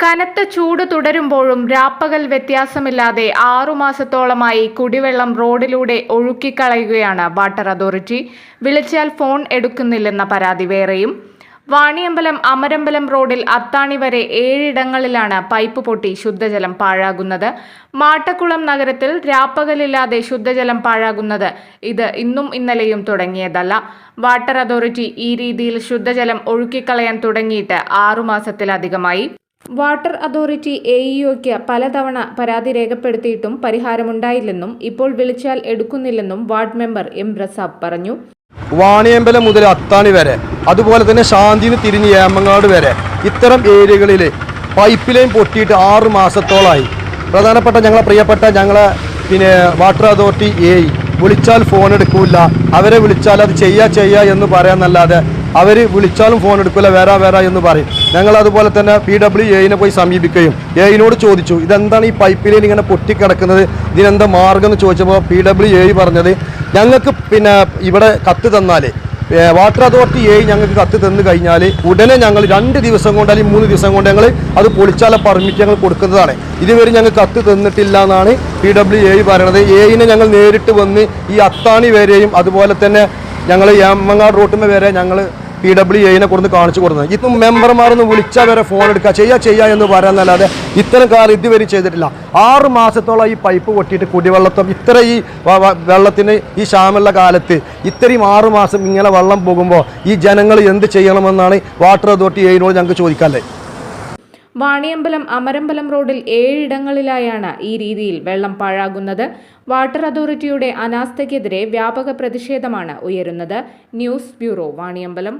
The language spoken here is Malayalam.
കനത്ത ചൂട് തുടരുമ്പോഴും രാപ്പകൽ വ്യത്യാസമില്ലാതെ ആറുമാസത്തോളമായി കുടിവെള്ളം റോഡിലൂടെ ഒഴുക്കിക്കളയുകയാണ് വാട്ടർ അതോറിറ്റി. വിളിച്ചാൽ ഫോൺ എടുക്കുന്നില്ലെന്ന പരാതി വേറെയും. വാണിയമ്പലം അമരമ്പലം റോഡിൽ അത്താണി വരെ ഏഴിടങ്ങളിലാണ് പൈപ്പ് പൊട്ടി ശുദ്ധജലം പാഴാകുന്നത്. മാട്ടക്കുളം നഗരത്തിൽ രാപ്പകലില്ലാതെ ശുദ്ധജലം പാഴാകുന്നത് ഇത് ഇന്നും ഇന്നലെയും തുടങ്ങിയതല്ല. വാട്ടർ അതോറിറ്റി ഈ രീതിയിൽ ശുദ്ധജലം ഒഴുക്കിക്കളയാൻ തുടങ്ങിയിട്ട് ആറുമാസത്തിലധികമായി വാട്ടർ അതോറിറ്റി എ ഇഒക്ക് പലതവണ പരാതി രേഖപ്പെടുത്തിയിട്ടും പരിഹാരമുണ്ടായില്ലെന്നും ഇപ്പോൾ വിളിച്ചാൽ എടുക്കുന്നില്ലെന്നും വാർഡ് മെമ്പർ എം പ്രസാദ് പറഞ്ഞു. വാണിയമ്പലം മുതൽ അത്താണി വരെ അതുപോലെ തന്നെ ശാന്തിന് തിരിഞ്ഞ് ഏമങ്ങാട് വരെ ഇത്തരം ഏരിയകളിൽ പൈപ്പ് ലൈൻ പൊട്ടിയിട്ട് ആറ് മാസത്തോളമായി പ്രധാനപ്പെട്ട ഞങ്ങളെ പ്രിയപ്പെട്ട ഞങ്ങളെ പിന്നെ വാട്ടർ അതോറിറ്റി എ വിളിച്ചാൽ ഫോൺ എടുക്കില്ല അവരെ വിളിച്ചാൽ അത് ചെയ്യാ ചെയ്യാ എന്ന് പറയാന്നല്ലാതെ അവർ വിളിച്ചാലും ഫോൺ എടുക്കില്ല വേറെ വേറെ എന്ന് പറയും. ഞങ്ങൾ അതുപോലെ തന്നെ പി ഡബ്ല്യു എയിനെ പോയി സമീപിക്കുകയും എയിനോട് ചോദിച്ചു ഇതെന്താണ് ഈ പൈപ്പ് ലൈൻ ഇങ്ങനെ പൊട്ടിക്കിടക്കുന്നത്? ഇതിനെന്താ മാർഗം എന്ന് ചോദിച്ചപ്പോൾ പി ഡബ്ല്യു എ പറഞ്ഞത് ഞങ്ങൾക്ക് പിന്നെ ഇവിടെ കത്ത് തന്നാൽ വാട്ടർ അതോറിറ്റി എ ഞങ്ങൾക്ക് കത്ത് തന്നു കഴിഞ്ഞാൽ ഉടനെ ഞങ്ങൾ രണ്ട് ദിവസം കൊണ്ട് അല്ലെങ്കിൽ മൂന്ന് ദിവസം കൊണ്ട് ഞങ്ങൾ അത് പൊളിച്ചാല പെർമിറ്റ് ഞങ്ങൾ കൊടുക്കുന്നതാണ്. ഇതുവരെ ഞങ്ങൾ കത്ത് തന്നിട്ടില്ല എന്നാണ് പി ഡബ്ല്യു എ പറയണത്. എയിനെ ഞങ്ങൾ നേരിട്ട് വന്ന് ഈ അത്താണി വരെയും അതുപോലെ തന്നെ ഞങ്ങൾ യമങ്ങാട് റൂട്ടിൽ വരെ ഞങ്ങൾ പി ഡബ്ല്യു എയിനെ കൊടുത്ത് കാണിച്ചു കൊടുക്കുന്നത് ഇപ്പം മെമ്പർമാരൊന്ന് വിളിച്ചാൽ വരെ ഫോൺ എടുക്കുക. ചെയ്യാ ചെയ്യാ എന്ന് പറയാന്നല്ലാതെ ഇത്തരം കാലം ഇതുവരെ ചെയ്തിട്ടില്ല. ആറ് മാസത്തോളം ഈ പൈപ്പ് പൊട്ടിയിട്ട് കുടിവെള്ളത്തും ഇത്ര ഈ വെള്ളത്തിന് ഈ ക്ഷാമുള്ള കാലത്ത് ഇത്രയും ആറ് മാസം ഇങ്ങനെ വെള്ളം പോകുമ്പോൾ ഈ ജനങ്ങൾ എന്ത് ചെയ്യണമെന്നാണ് വാട്ടർ അതോറിറ്റി എയിനോട് ഞങ്ങൾക്ക് ചോദിക്കാനുള്ളത് വാണിയമ്പലം അമരമ്പലം റോഡിൽ ഏഴിടങ്ങളിലായാണ് ഈ രീതിയിൽ വെള്ളം പാഴാകുന്നത്. വാട്ടർ അതോറിറ്റിയുടെ അനാസ്ഥയ്ക്കെതിരെ വ്യാപക പ്രതിഷേധമാണ് ഉയരുന്നത്. News bureau Vaniyambalam.